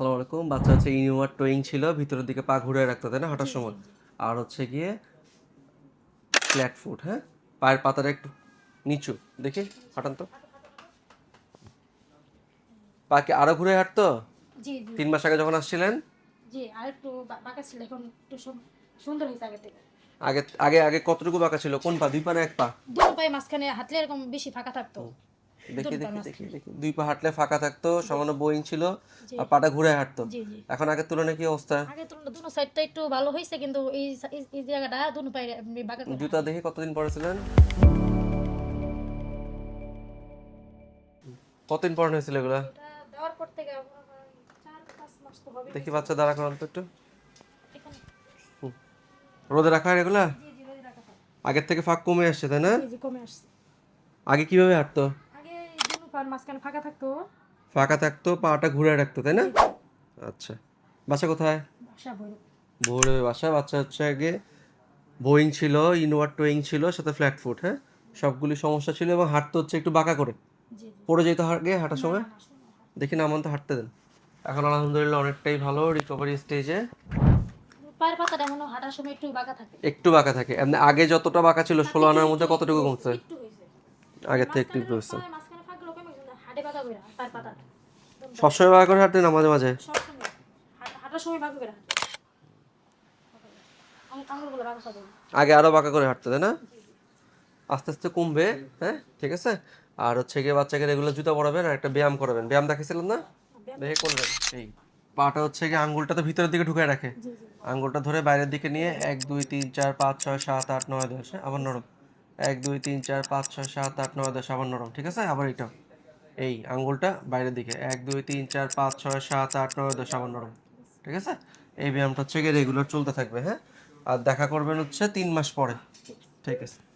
আসসালামু আলাইকুম। বাচ্চা হচ্ছে ইনওয়ার টোয়িং ছিল ভিতরের দিকে পা ঘুরে রাখতো তাই না? হাঁটার সময়। আর হচ্ছে গিয়ে ফ্ল্যাট ফুট হ্যাঁ? পায়ের পাতাটা একটু নিচু দেখি হাঁটান তো। পা কি আরও ঘুরে হাঁটতো? জি জি। তিন মাস আগে যখন আসছিলেন? জি আর একটু বাঁকা ছিল এখন একটু সুন্দর হয়েছে আগে আগে আগে কতটুকু বাঁকা ছিল? কোন পা? দুই পা না এক পা? দুটো পায়ে মাঝখানে হাঁটলে এরকম বেশি ফাঁকা থাকতো। দেখি দেখি দেখি দেখি। দুই পা হাঁটলে ফাঁকা থাকতো সামান্য বোয়িং ছিল আর পাটা ঘুরে হাঁটতো। এখন আগের তুলনায় কি অবস্থা? আগে তুলনায় দুটো সাইডটা একটু ভালো হয়েছে কিন্তু এই এই- জায়গাটা দুটো পায়ে বাঁকা জুতা দেখি কতদিন পরে ছিলেন? কতদিন পরে হয়েছিল এগুলা? দেওয়ার পর থেকে দেখি বাচ্চা দাঁড়া করান তো একটু। রোদে রাখা হয় এগুলা। আগের থেকে ফাঁক কমে আসছে তাই না? আগে কীভাবে হাঁটতো? পায়ের মাঝখানে ফাঁকা থাকতো? ফাঁকা থাকতো পাটা ঘুরে রাখতো তাই না? আচ্ছা। বাসা কোথায়? বাসা ভোরে বাসা। বাচ্চা হচ্ছে আগে বোয়িং ছিল ইনওয়ার টোয়িং ছিল সাথে ফ্ল্যাট ফুট হ্যাঁ? সবগুলি সমস্যা ছিল এবং হাঁটতে হচ্ছে একটু বাঁকা করে। পড়ে যেত আগে হাঁটার সময়? দেখি না আমার তো হাঁটতে দেন। এখন আলহামদুলিল্লাহ অনেকটাই ভালো রিকভারি স্টেজে পায়ের পাতাটা এখনও হাঁটার সময় একটু বাঁকা থাকে। একটু বাঁকা থাকে। এমনি আগে যতটা বাঁকা ছিল ষোলো আনার মধ্যে কতটুকু কমছে? আগের থেকে একটু কমছে সবসময় বাঁকা করে হাঁটতে না মাঝে মাঝে? সবসময় হাঁটার সময় করে আগে আরও বাঁকা করে হাঁটতে তাই না? আস্তে আস্তে কমবে হ্যাঁ? ঠিক আছে? আর হচ্ছে গিয়ে বাচ্চাকে রেগুলার জুতা পরাবেন আর একটা ব্যায়াম করাবেন। ব্যায়াম দেখাইছিলেন না? দেখে করবেন এই পাটা হচ্ছে গিয়ে আঙ্গুলটা তো ভিতরের দিকে ঢুকে রাখে। আঙ্গুলটা ধরে বাইরের দিকে নিয়ে এক দুই তিন চার পাঁচ ছয় সাত আট নয় দশ হ্যাঁ, আবার নরম। এক দুই তিন চার পাঁচ ছয় সাত আট নয় দশ আবার নরম। ঠিক আছে? আবার এটা এই আঙ্গুলটা বাইরের দিকে। এক, দুই, তিন, চার, পাঁচ, ছয়, সাত, আট, নয়, দশ আবার নরম ঠিক আছে? এই ব্যায়ামটা হচ্ছে গিয়ে রেগুলার চলতে থাকবে হ্যাঁ? আর দেখা করবেন হচ্ছে তিন মাস পরে। ঠিক আছে?